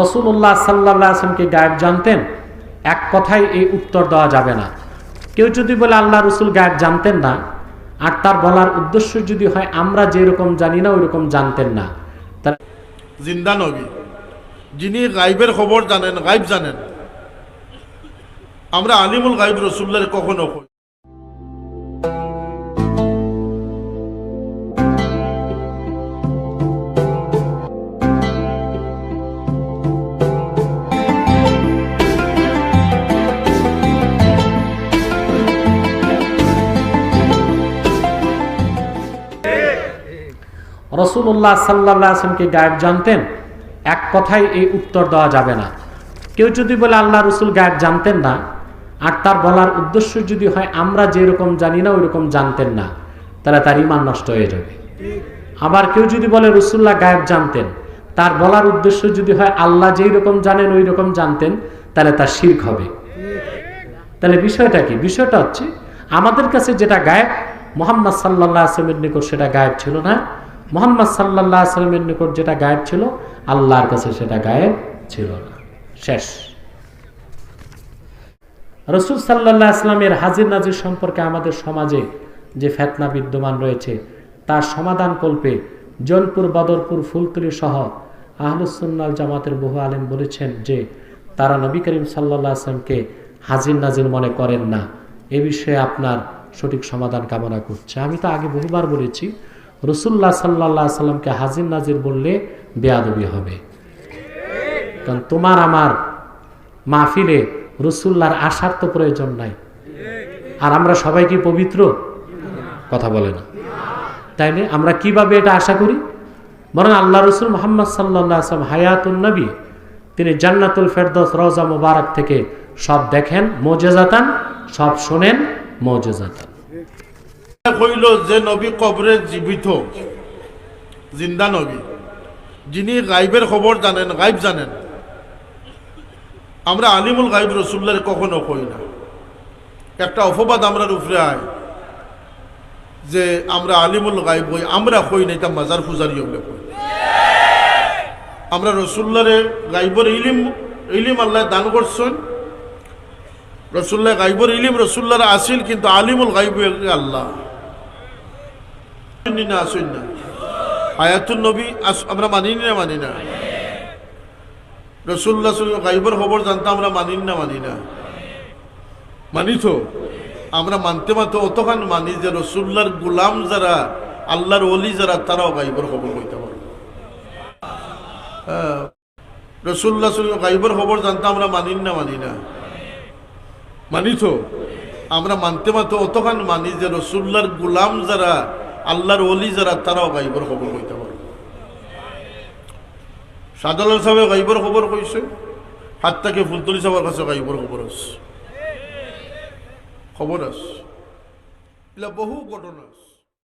রসুল্লাহ সাল্লাহ গায়েব জানতেন? এক কথায় এই উত্তর দেওয়া যাবে না। কেউ যদি বলে আল্লাহ রসুল গায়েব জানতেন না, আর তার বলার উদ্দেশ্য যদি হয়, আমরা যেরকম জানি না, ওইরকম জানতেন না। জিন্দা নবী, যিনি গাইবের খবর জানেন গাইব জানেন। আমরা আলিমুল গাইব রসুল্লার কখনো রসুল্লাহ সাল্লাহ আসলামকে গায়েব জানতেন? এক কথায় এই উত্তর দেওয়া যাবে না। কেউ যদি বলে আল্লাহ রসুল গায়েব জানতেন না, আর তার বলার উদ্দেশ্য যদি হয় আমরা যেরকম জানি না, ওইরকম জানতেন না, তাহলে তার ইমান নষ্ট হয়ে যাবে। আবার কেউ যদি বলে রসুল্লাহ গায়েব জানতেন, তার বলার উদ্দেশ্য যদি হয় আল্লাহ যেই রকম জানেন ওই রকম জানতেন, তাহলে তার শির্ক হবে। তাহলে বিষয়টা কি? বিষয়টা হচ্ছে, আমাদের কাছে যেটা গায়েব, মোহাম্মদ সাল্লাহ আসলামের নিকট সেটা গায়েব ছিল না। মোহাম্মদ সাল্লাহ আসলামের নিকট যেটা গায়েব ছিল, আল্লাহর কাছে সেটা গায়েব ছিল না। শেষ। রসুল সাল্লাহ আসলামের হাজির নাজির সম্পর্কে আমাদের সমাজে যে ফেতনা বিদ্যমান রয়েছে, তার সমাধান কল্পে জলপুর বদরপুর, ফুলতলি সহ আহলুসুন্নাল জামাতের বহু আলেম বলেছেন যে, তারা নবী করিম সাল্লাহ আসলামকে হাজির নাজির মনে করেন না। এ বিষয়ে আপনার সঠিক সমাধান কামনা করছে। আমি তো আগে বহুবার বলেছি রসুল্লাহ সাল্লাহ সাল্লামকে হাজির নাজির বললে বেয়াদবি হবে। কারণ তোমার আমার মাহফিলে রসুল্লার আসার তো প্রয়োজন নাই। আর আমরা সবাই কি পবিত্র? কথা বলে না। তাই না? আমরা কীভাবে এটা আশা করি? বরং আল্লাহ রসুল মোহাম্মদ সাল্লাহ আসলাম হায়াতুল নবী, তিনি জান্নাতুল ফেরদৌস রওজা মুবারক থেকে সব দেখেন, মোজেজাতান, সব শোনেন, মোজেজাতান। কইল যে নবী কবরে জীবিত। জিন্দা নবী। যিনি গাইবের খবর জানেন, গাইব জানেন। আমরা আলিমুল গাইব রসুল্লার কখনো কই না। একটা অপবাদ আমরা উপরে আয় যে আমরা আলিমুল গাইব হই, আমরা কই না, এটা মাজার ফুজারি হলে কই। আমরা রসুল্লারে গাইবর ইলিম ইলিম আল্লাহ দান করছেন। রসুল্লাহ গাইবর ইলিম রসুল্লার আসিল, কিন্তু আলিমুল গাইব আল্লাহ। শুনি না আসুন না হায়াতুল নবী আমরা মানি না মানি না। খবর জানতাম আমরা মানি না মানি না। মানি তো? আমরা মানতে মানতে অতখান মানি যে রসুল্লার গুলাম যারা, আল্লাহর অলি যারা, তারাও গাইবর খবর কইতে পারবে হ্যাঁ। গাইবর খবর জানতাম আমরা মানি না মানি না। মানি তো? আমরা মানতে মানতে অতখান মানি যে গুলাম যারা আল্লাহর অলি যারা, তারাও গাইবর খবর কইতে পারবে সাদালাল সাহেব গাইবর খবর কইছে হাত থেকে ফুলতলি সাহেবের কাছে গাইবর খবর আছে। খবর আছে। বহু ঘটনা আছে।